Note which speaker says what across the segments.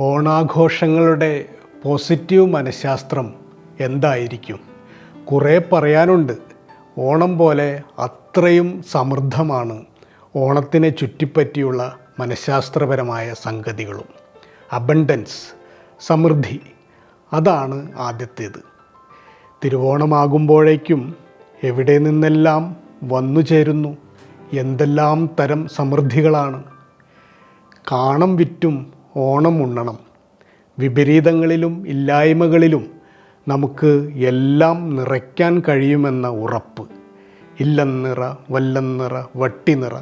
Speaker 1: ഓണാഘോഷങ്ങളുടെ positive മനഃശാസ്ത്രം എന്തായിരിക്കും? കുറേ പറയാനുണ്ട്. ഓണം പോലെ അത്രയും സമൃദ്ധമാണ് ഓണത്തിനെ ചുറ്റിപ്പറ്റിയുള്ള മനഃശാസ്ത്രപരമായ സംഗതികളും. അബണ്ടൻസ് സമൃദ്ധി അതാണ് ആദ്യത്തേത്. തിരുവോണമാകുമ്പോഴേക്കും എവിടെ നിന്നെല്ലാം വന്നു ചേരുന്നു? എന്തെല്ലാം തരം സമൃദ്ധികളാണ്? കാണം വിറ്റും ഓണം ഉണ്ണണം. വിപരീതങ്ങളിലും ഇല്ലായ്മകളിലും നമുക്ക് എല്ലാം നിറയ്ക്കാൻ കഴിയുമെന്ന ഉറപ്പ്. ഇല്ലെന്നിറ വല്ലെന്നിറ വട്ടിനിറ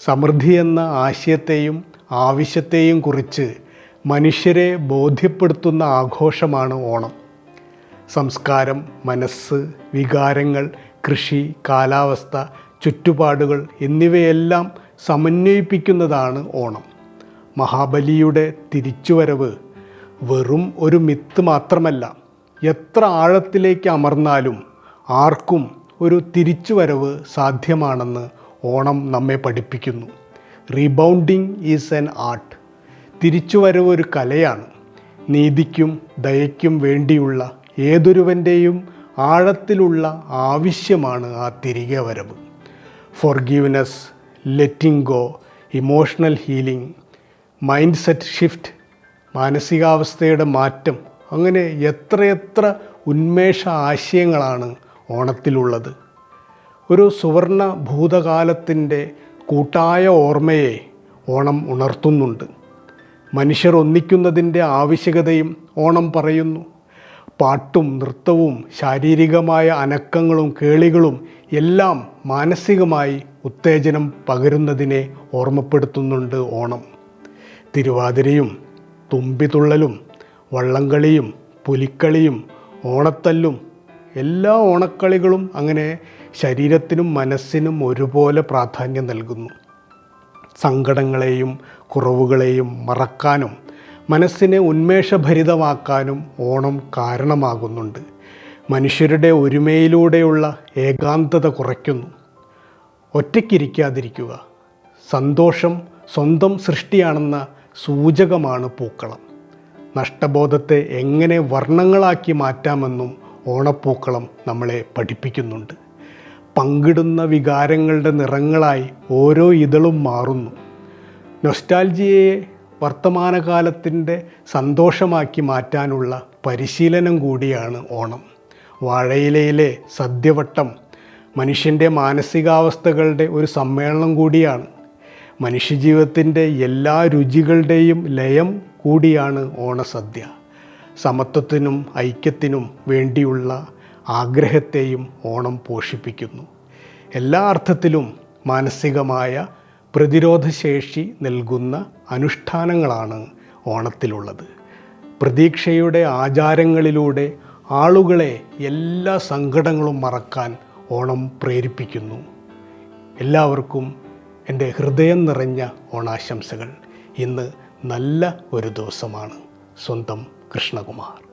Speaker 1: സമൃദ്ധി എന്ന ആശയത്തെയും ആവശ്യത്തെയും കുറിച്ച് മനുഷ്യരെ ബോധ്യപ്പെടുത്തുന്ന ആഘോഷമാണ് ഓണം. സംസ്കാരം മനസ്സ് വികാരങ്ങൾ കൃഷി കാലാവസ്ഥ ചുറ്റുപാടുകൾ എന്നിവയെല്ലാം സമന്വയിപ്പിക്കുന്നതാണ് ഓണം. മഹാബലിയുടെ തിരിച്ചുവരവ് വെറും ഒരു മിത്ത് മാത്രമല്ല. എത്ര ആഴത്തിലേക്ക് അമർന്നാലും ആർക്കും ഒരു തിരിച്ചുവരവ് സാധ്യമാണെന്ന് ഓണം നമ്മെ പഠിപ്പിക്കുന്നു. റീബൗണ്ടിങ് ഈസ് എൻ ആർട്ട് തിരിച്ചുവരവ് ഒരു കലയാണ്. നീതിക്കും ദയയ്ക്കും വേണ്ടിയുള്ള ഏതൊരുവന്റെയും ആഴത്തിലുള്ള ആവശ്യമാണ് ആ തിരികെ വരവ്. Forgiveness letting go emotional healing mind set shift മാനസികാവസ്ഥയുടെ മാറ്റം അങ്ങനെ എത്രയെത്ര ഉന്മേഷ ആശയങ്ങളാണ് ഓണത്തിലുള്ളത്. ഒരു സുവർണ ഭൂതകാലത്തിന്റെ കൂട്ടായ ഓർമ്മയെ ഓണം ഉണർത്തുന്നുണ്ട്. മനുഷ്യർ ഒന്നിക്കുന്നതിന്റെ ആവശ്യകതയും ഓണം പറയുന്നു. പാട്ടും നൃത്തവും ശാരീരികമായ അനക്കങ്ങളും കേളികളും എല്ലാം മാനസികമായി ഉത്തേജനം പകരുന്നതിനെ ഓർമ്മപ്പെടുത്തുന്നുണ്ട് ഓണം. തിരുവാതിരയും തുമ്പിതുള്ളലും വള്ളംകളിയും പുലിക്കളിയും ഓണത്തല്ലും എല്ലാ ഓണക്കളികളും അങ്ങനെ ശരീരത്തിനും മനസ്സിനും ഒരുപോലെ പ്രാധാന്യം നൽകുന്നു. സങ്കടങ്ങളെയും കുറവുകളെയും മറക്കാനും മനസ്സിനെ ഉന്മേഷഭരിതമാക്കാനും ഓണം കാരണമാകുന്നുണ്ട്. മനുഷ്യരുടെ ഒരുമയിലൂടെയുള്ള ഏകാന്തത കുറയ്ക്കുന്നു. ഒറ്റയ്ക്കിരിക്കാതിരിക്കുക. സന്തോഷം സ്വന്തം സൃഷ്ടിയാണെന്ന സൂചകമാണ് പൂക്കളം. നഷ്ടബോധത്തെ എങ്ങനെ വർണങ്ങളാക്കി മാറ്റാമെന്നും ഓണപ്പൂക്കളം നമ്മളെ പഠിപ്പിക്കുന്നുണ്ട്. പങ്കിടുന്ന വികാരങ്ങളുടെ നിറങ്ങളായി ഓരോ ഇതളും മാറുന്നു. നൊസ്റ്റാൽജിയയെ വർത്തമാനകാലത്തിന്റെ സന്തോഷമാക്കി മാറ്റാനുള്ള പരിശീലനം കൂടിയാണ് ഓണം. വാഴയിലയിലെ സദ്യവട്ടം മനുഷ്യന്റെ മാനസികാവസ്ഥകളുടെ ഒരു സമ്മേളനം കൂടിയാണ് മനുഷ്യജീവിതത്തിന്റെ എല്ലാ രുചികളുടെയും ലയം കൂടിയാണ് ഓണസദ്യ. സമത്വത്തിനും ഐക്യത്തിനും വേണ്ടിയുള്ള ആഗ്രഹത്തെയും ഓണം പോഷിപ്പിക്കുന്നു. എല്ലാ അർത്ഥത്തിലും മാനസികമായ പ്രതിരോധശേഷി നൽകുന്ന അനുഷ്ഠാനങ്ങളാണ് ഓണത്തിലുള്ളത്. പ്രതീക്ഷയുടെ ആചാരങ്ങളിലൂടെ ആളുകളെ എല്ലാ സങ്കടങ്ങളും മറക്കാൻ ഓണം പ്രേരിപ്പിക്കുന്നു. എല്ലാവർക്കും എന്റെ ഹൃദയം നിറഞ്ഞ ഓണാശംസകൾ. ഇന്ന് നല്ല ഒരു ദിവസമാണ്. സ്വന്തം കൃഷ്ണകുമാർ.